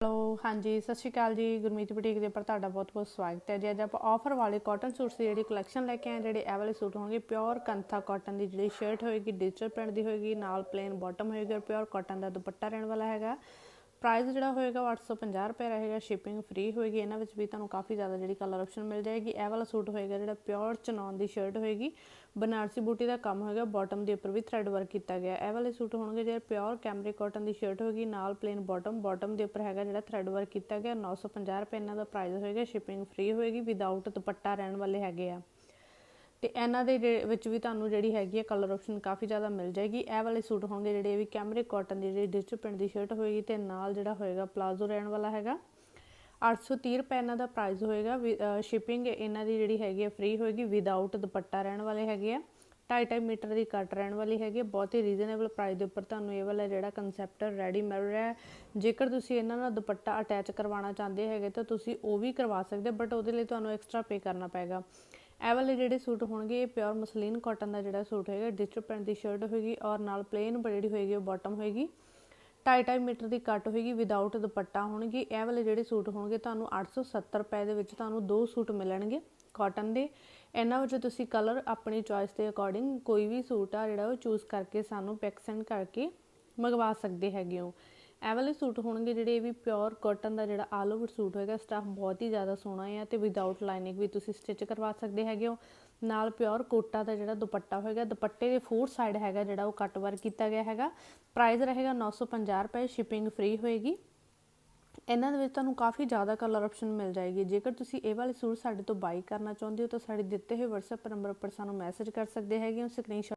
Hello, ਹਾਂਜੀ, ਸਤਿ ਸ਼੍ਰੀ ਅਕਾਲ ਜੀ। ਗੁਰਮੀਤ ਬੁਟੀਕ ਦੇ ਉੱਪਰ ਤੁਹਾਡਾ ਬਹੁਤ-ਬਹੁਤ ਸਵਾਗਤ ਹੈ। ਜੀ, ਅੱਜ ਆਪਾਂ ਆਫਰ ਵਾਲੇ ਕਾਟਨ ਸੂਟਸ ਦੀ ਜਿਹੜੀ ਕਲੈਕਸ਼ਨ ਲੈ ਕੇ ਆਏ ਜਿਹੜੇ ਇਹ ਵਾਲੇ ਸੂਟ ਹੋਣਗੇ ਪਿਓਰ ਕੰਥਾ ਕਾਟਨ ਦੀ ਜਿਹੜੀ ਸ਼ਰਟ ਹੋਏਗੀ ਡਿਜੀਟਲ ਪ੍ਰਿੰਟ ਦੀ ਹੋਏਗੀ, ਨਾਲ ਪਲੇਨ ਬਾਟਮ ਹੋਏਗਾ ਪਿਓਰ ਕਾਟਨ ਦਾ ਦੁਪੱਟਾ ਰਹਿਣ ਵਾਲਾ ਹੈਗਾ। ਪ੍ਰਾਈਸ ਜਿਹੜਾ ਹੋਏਗਾ 850 ਰੁਪਏ ਰਹੇਗਾ ਸ਼ਿਪਿੰਗ ਫ੍ਰੀ ਹੋਏਗੀ, ਇਹਨਾਂ ਵਿੱਚ ਵੀ ਤੁਹਾਨੂੰ ਕਾਫੀ ਜ਼ਿਆਦਾ ਜਿਹੜੀ ਕਲਰ ਆਪਸ਼ਨ ਮਿਲ ਜਾਏਗੀ। ਇਹ ਵਾਲਾ ਸੂਟ ਹੋਏਗਾ ਜਿਹੜਾ ਪਿਓਰ ਚਨੌਨ ਦੀ ਸ਼ਰਟ ਹੋਏਗੀ। ਬਨਾਰਸੀ ਬੂਟੀ ਦਾ ਕੰਮ ਹੋਏਗਾ ਬਾਟਮ ਦੇ ਉੱਪਰ ਵੀ ਥ੍ਰੈਡ ਵਰਕ ਕੀਤਾ ਗਿਆ। ਇਹ ਵਾਲੇ ਸੂਟ ਹੋਣਗੇ ਜਿਹੜੇ ਪਿਓਰ ਕੈਮਰਿਕ ਕਾਟਨ ਦੀ ਸ਼ਰਟ ਹੋਏਗੀ, ਨਾਲ ਪਲੇਨ ਬਾਟਮ ਬਾਟਮ ਦੇ ਉੱਪਰ ਹੈਗਾ ਜਿਹੜਾ ਥ੍ਰੈਡ ਵਰਕ ਕੀਤਾ ਗਿਆ। 950 ਰੁਪਏ ਇਹਨਾਂ ਦਾ ਪ੍ਰਾਈਸ ਹੋਏਗਾ ਸ਼ਿਪਿੰਗ ਫ੍ਰੀ ਹੋਏਗੀ ਵਿਦਆਊਟ ਦੁਪੱਟਾ ਰਹਿਣ ਵਾਲੇ ਹੈਗੇ ਆ। ਤੇ ਇਹਨਾਂ ਦੇ ਵਿੱਚ ਵੀ ਤੁਹਾਨੂੰ ਜਿਹੜੀ ਹੈਗੀ ਹੈ ਕਲਰ ਆਪਸ਼ਨ ਕਾਫੀ ਜ਼ਿਆਦਾ ਮਿਲ ਜਾਏਗੀ। ਇਹ ਵਾਲੇ ਸੂਟ ਹੋਣਗੇ ਜਿਹੜੇ ਵੀ ਕੈਮਰੇ ਕਾਟਨ ਦੀ ਜਿਹੜੀ ਡਿਜੀਟਲ ਪ੍ਰਿੰਟ ਦੀ ਸ਼ਰਟ ਹੋਏਗੀ ਤੇ ਨਾਲ ਜਿਹੜਾ ਹੋਏਗਾ ਪਲਾਜ਼ੋ ਰਹਿਣ ਵਾਲਾ ਹੈਗਾ। 830 ਰੁਪਏ ਇਹਨਾਂ ਦਾ ਪ੍ਰਾਈਸ ਹੋਏਗਾ। ਸ਼ਿਪਿੰਗ ਇਹਨਾਂ ਦੀ ਜਿਹੜੀ ਹੈਗੀ ਹੈ ਫ੍ਰੀ ਹੋਏਗੀ। ਵਿਦਆਊਟ ਦੁਪੱਟਾ ਰਹਿਣ ਵਾਲੇ ਹੈਗੇ ਆ। 2.5 ਮੀਟਰ ਦੀ ਕੱਟ ਰਹਿਣ ਵਾਲੀ ਹੈਗੀ ਬਹੁਤ ਹੀ ਰੀਜ਼ਨੇਬਲ ਪ੍ਰਾਈਸ ਦੇ ਉੱਪਰ ਤੁਹਾਨੂੰ ਇਹ ਵਾਲਾ ਜਿਹੜਾ ਕਨਸੈਪਟ ਰੈਡੀ ਮਿਲ ਰਿਹਾ ਹੈ। ਜੇਕਰ ਤੁਸੀਂ ਇਹਨਾਂ ਨਾਲ ਦੁਪੱਟਾ ਅਟੈਚ ਕਰਵਾਉਣਾ ਚਾਹੁੰਦੇ ਹੈਗੇ ਤਾਂ ਤੁਸੀਂ ਉਹ ਵੀ ਕਰਵਾ ਸਕਦੇ ਬਟ ਉਹਦੇ ਲਈ ਤੁਹਾਨੂੰ ਐਕਸਟਰਾ ਪੇ ਕਰਨਾ ਪਏਗਾ। ਇਹ ਵਾਲੇ ਜਿਹੜੇ ਸੂਟ ਹੋਣਗੇ, ਇਹ ਪਿਓਰ ਮਸਲੀਨ ਕਾਟਨ ਦਾ ਜਿਹੜਾ ਸੂਟ ਹੋਏਗਾ ਡਿਜੀਟਲ ਪ੍ਰਿੰਟ ਦੀ ਸ਼ਰਟ ਹੋਏਗੀ ਔਰ ਨਾਲ ਪਲੇਨ ਜਿਹੜੀ ਹੋਏਗੀ ਉਹ ਬਾਟਮ ਹੋਏਗੀ। 2.5 ਮੀਟਰ ਦੀ ਕੱਟ ਹੋਏਗੀ ਵਿਦਆਊਟ ਦੁਪੱਟਾ ਹੋਣਗੇ। ਇਹ ਵਾਲੇ ਜਿਹੜੇ ਸੂਟ ਹੋਣਗੇ, ਤੁਹਾਨੂੰ 870 ਰੁਪਏ ਦੇ ਵਿੱਚ ਤੁਹਾਨੂੰ ਦੋ ਸੂਟ ਮਿਲਣਗੇ ਕਾਟਨ ਦੇ। ਇਹਨਾਂ ਵਿੱਚ ਤੁਸੀਂ ਕਲਰ ਆਪਣੀ ਚੋਇਸ ਦੇ ਅਕੋਰਡਿੰਗ ਕੋਈ ਵੀ ਸੂਟ ਆ ਜਿਹੜਾ ਉਹ ਚੂਜ਼ ਕਰਕੇ ਸਾਨੂੰ ਪਿਕ ਸੈਂਡ ਕਰਕੇ ਮੰਗਵਾ ਸਕਦੇ ਹੈਗੇ ਹੋ। ਇਹ ਵਾਲੇ ਸੂਟ ਹੋਣਗੇ ਜਿਹੜੇ ਇਹ ਵੀ ਪਿਓਰ ਕਾਟਨ ਦਾ ਜਿਹੜਾ ਆਲ ਓਵਰ ਸੂਟ ਹੋਏਗਾ ਸਟਾਫ ਬਹੁਤ ਹੀ ਜ਼ਿਆਦਾ ਸੋਹਣਾ ਹੈ ਤੇ ਵਿਦਆਊਟ ਲਾਈਨਿੰਗ ਵੀ ਤੁਸੀਂ ਸਟਿਚ ਕਰਵਾ ਸਕਦੇ ਹੈਗੇ ਹੋ। ਨਾਲ ਪਿਓਰ ਕੋਟਾ ਦਾ ਜਿਹੜਾ ਦੁਪੱਟਾ ਹੋਏਗਾ, ਦੁਪੱਟੇ ਦੇ ਫੋਰ ਸਾਈਡ ਹੈਗਾ ਜਿਹੜਾ ਉਹ ਕੱਟ ਵਰਕ ਕੀਤਾ ਗਿਆ ਹੈਗਾ। ਪ੍ਰਾਈਸ ਰਹੇਗਾ 950 ਰੁਪਏ ਸ਼ਿਪਿੰਗ ਫ੍ਰੀ ਹੋਏਗੀ। ਇਹਨਾਂ ਦੇ ਵਿੱਚ ਤੁਹਾਨੂੰ ਕਾਫੀ ਜ਼ਿਆਦਾ ਕਲਰ ਆਪਸ਼ਨ ਮਿਲ ਜਾਏਗੀ। ਜੇਕਰ ਤੁਸੀਂ ਇਹ ਵਾਲੇ ਸੂਟ ਸਾਡੇ ਤੋਂ ਬਾਈ ਕਰਨਾ ਚਾਹੁੰਦੇ ਹੋ ਤਾਂ ਸਾਡੇ ਦਿੱਤੇ ਹੋਏ WhatsApp ਨੰਬਰ ਉੱਪਰ ਸਾਨੂੰ ਮੈਸੇਜ ਕਰ ਸਕਦੇ ਹੈਗੇ ਹੋ ਸਕਰੀਨਸ਼ਾਟ